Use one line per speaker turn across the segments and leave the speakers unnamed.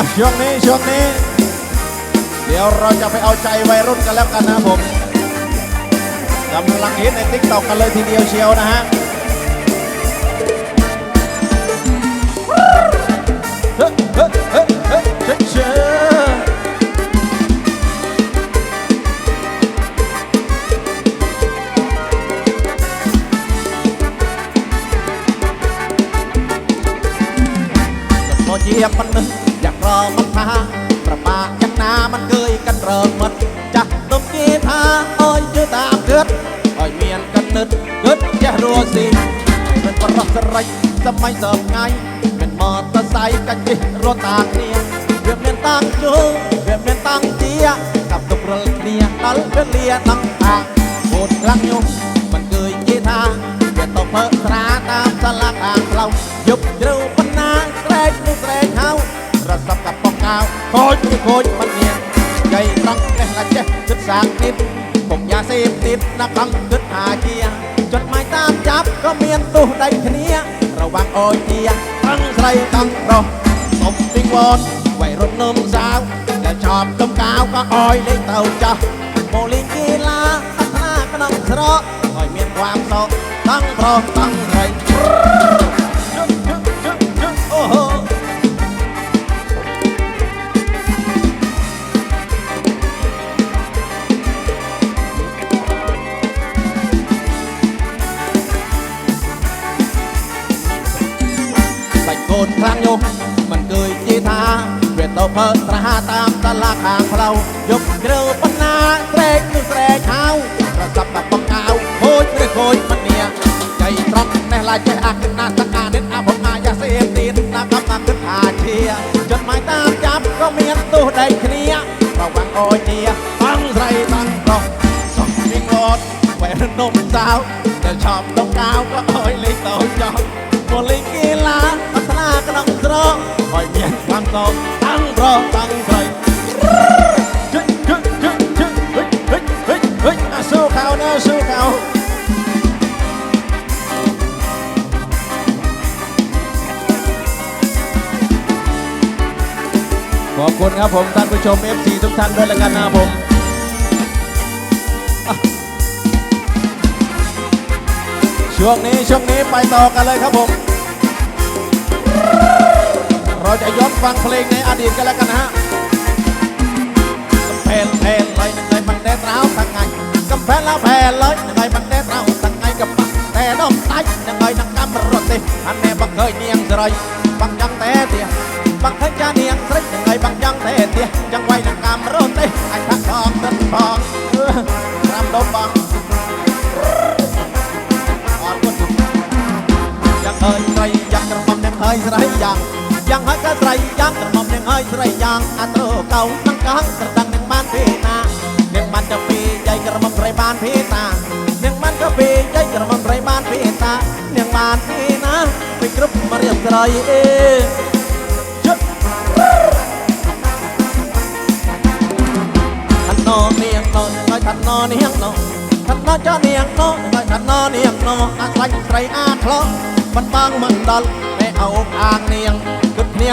มาช่วงนี้ช่วงนี้ เดี๋ยวเราจะไปเอาใจวัยรุ่นกันแล้วกันนะผมกำลังฮิตในทิกตอกกันเลยทีเดียวเชียวนะฮะเฮ้เฮ้เฮ้เฮ้ยเฮ้ยเฮ้ยโมเยียบมัน រមិនថាប្របាកយ៉ាងណាមិនឃើញកាន់រើមិនចាស់ទុំគេថាអើយជឿតាមគិតឲ្យមានកណិតគិតចេះរស់ស៊ីមិនបរោះស្រីសម័យសមថ្ងៃមិនមតស័យកាច់ជិះរត់តាមគ្នាវាមានតាំងជើងវាមានតាំងជាកាប់ទុករលគ្នាដល់ពេលលាដល់អាអូនខ្លាំងញុំ นหาเกียร์จดหมายตามจับก็เมียนตู้ได้แค่เนี้ยระวังโอยเกียร์ตั้งใครตั้งรอสมบิงวอนไว้รถนมสาวแล้วชอบต้มกาวก็ออยเล่เต่าจ้าโมลิงกีฬาพัฒนากระนำสระคอยเมียนความโศกตั้งพร้อมตั้ง นครั้งยก มันเกยจีทาเวียดโตเพอตราตามตลาดทางเรายกเกลียวปนาเรกนึกเตรกเท้ากระสับกับปองกาวโคยเรียโคยมันเนี่ยใจตรอกแน่ลายใจอักนาสกาเด็ดอาผมอายาเสพติดนะครับมาขึ้นหาเชียจดหมายตามจับก็เมียนตู้ได้เคลียระวังโอยเจียตั้งไรตั้งรองสองมิงรถแหวนนมสาวเดี๋ยวชอบต้องกาวก็โอยเลยเต่าจอมโมลิกีฬาากำลังตรอคอยเมียนความโตตั้งรอตั้งใจเฮ้ยเฮ้ยเฮ้ยเฮ้ยเฮ้ยเฮ้ยเฮ้ยอะสู้เขานะสู้เขาขอบคุณครับผมท่านผู้ชม FC ทุกท่านด้วยล้วกันนะผมช่วงนี้ช่วงนี้ไปต่อกันเลยครับผม เราจะย้อนฟังเพลงในอดีตกันแล้วกันนะฮะกำแพงแพงเลยยังไงมันแดดร้าวทั้งไงกำแพงแล้วแพงเลยยังไงมันแดดร้าวทั้งไงกับปักแต่ดอมไตยังไงนักกำรถติอันแน่บังเคยเนียงสรอยบังยังแต่เตียบังเคยจะเนียงสรอยยังไงบังยังแต่เตียยังไว้นักกำ យ៉ាងហើយក៏ស្រីយ៉ាងក្រមុំនឹងហើយស្រីយ៉ាងអត្រោកោនឹងកាំងត្រដឹងនឹងបានទេណានឹងបានទៅពីយាយក្រមុំស្រីបានទេតានឹងបានទៅពីយាយក្រមុំស្រីបានទេតានឹងបានទេណាពីគ្រប់មរៀបស្រីអេជុតអណោនាងណោហើយអណោនាងណោឋានចនាងណោហើយឋាននាងណោអាខ្លាញ់ស្រីអាខ្លោបបាំងមិនដល់តែអោបអាងនាង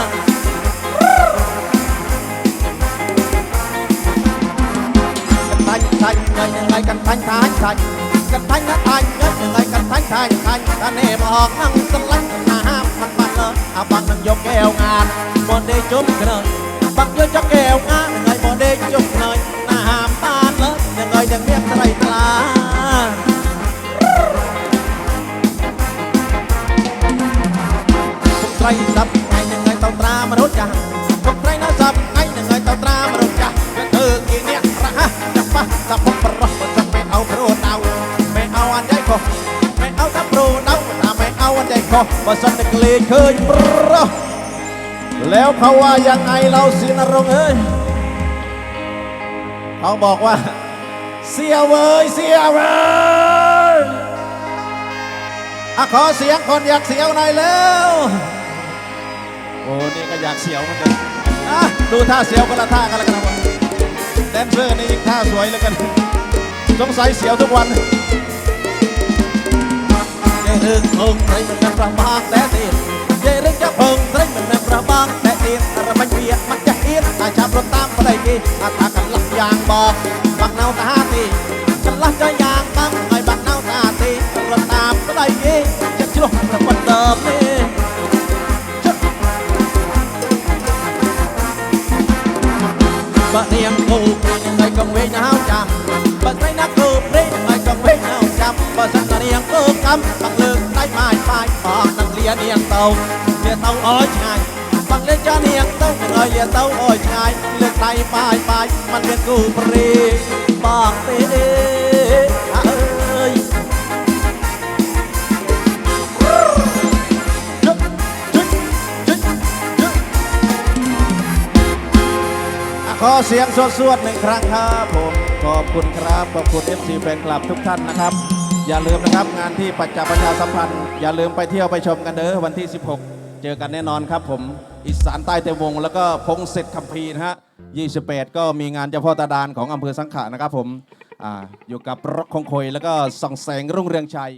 งนอยังไงทันนอเนียงนออาใครใครอาคลอมันบางเอาทางเนียงกึดเนียรถจัลไม่เอาจักทางเนียงยังไงกึดเนียรถจัลกันบอกมันดอลมียกกี้ว่าแก้วงากำปั้นเปเล่อยากเดินเตรกระใบปีกำปั้นน้ำเปแน่ยังไงเดินเตรกระใบปีโอตาเตราบ้านกี้กระปุกบ้านยืนเอ้ยปีเดิมบางเนาอำเภองามจึงปีน้ำก็บอกน้ำยังไงอำเงินไมมันเมียนใหญ่ตากันทันทันยังทันทันทันกันทันทันทันยังไงกันทันทันทันกันเน่บอกนั่งสลังอาห้ามมันมันเลยอาบังนั่งยกแก้วงานบนได้จุ่มเนยบังยกจกแก้วงานยังไงบนได้จุ่มเนยนาห้ามบ้านเลยยังไงยังเมียนไรตลาไตรสับ ทับโปรดเอาถ้าไม่เอาอันใหญ่คอว่าสันนิกลีเคยปรแล้วเขาว่ายังไงเราสินรงเอ้ยเขาบอกว่า เสียวเว้ยเสียวเว้ยอขอเสียงคนอยากเสียวหน่อยแล้วโอ้นี่ก็อยากเสียวเหมือนกันอะดูท่าเสียวกันละท่ากันแล้วกันนะแดนเซอร์นี่ยิ่งท่าสวยเหลยกัน สงสัยเสียวทุกวัน នឹងអងស្រីមិនដឹងប្រមាណតែទៀតនិយាយរឿងចាប់អងស្រីមិនដឹងប្រមាណតែទៀតរមាញ់វាមិនចេះហ៊ានតែចាប់រត់តាមប្តីគេថាថាកន្លះយ៉ាងបងបាក់ណៅថាទេកន្លះចាយ៉ាងបងហើយបាក់ណៅថាទេរត់តាមប្តីគេចិត្តជ្រោះប្រពន្ធដើមទេបើនាមគូខ្ញុំនៅកងវិញហៅចាំបើស្រី้ำบังเลิกได้ไม้ปลายปอนนั่งเลียเนียงเตาเลียเตาอ้อยชายบังเลินจ้าเนียงเตาเงยเลียเตาอ้อยชายเลือกได้ปลายปายมันเป็นกูปรีบอกเต้ขอเสียงสวดๆหนึ่งครั้งครับผม ขอบคุณครับ ขอบคุณเอฟซีแฟนคลับทุกท่านนะครับ อย่าลืมนะครับงานที่ปัจจัประชาสัมพันธ์ อย่าลืมไปเที่ยวไปชมกันเด้อวันที่ 16 เจอกันแน่นอนครับผมอีสานใต้เต็มวง แล้วก็พงเสร็จคัมภีร์นะฮะ28 ก็มีงานเจ้าพ่อตาดานของอำเภอสังขะนะครับผมออยู่กับรกคงคอยแล้วก็ส่องแสงรุ่งเรืองชัย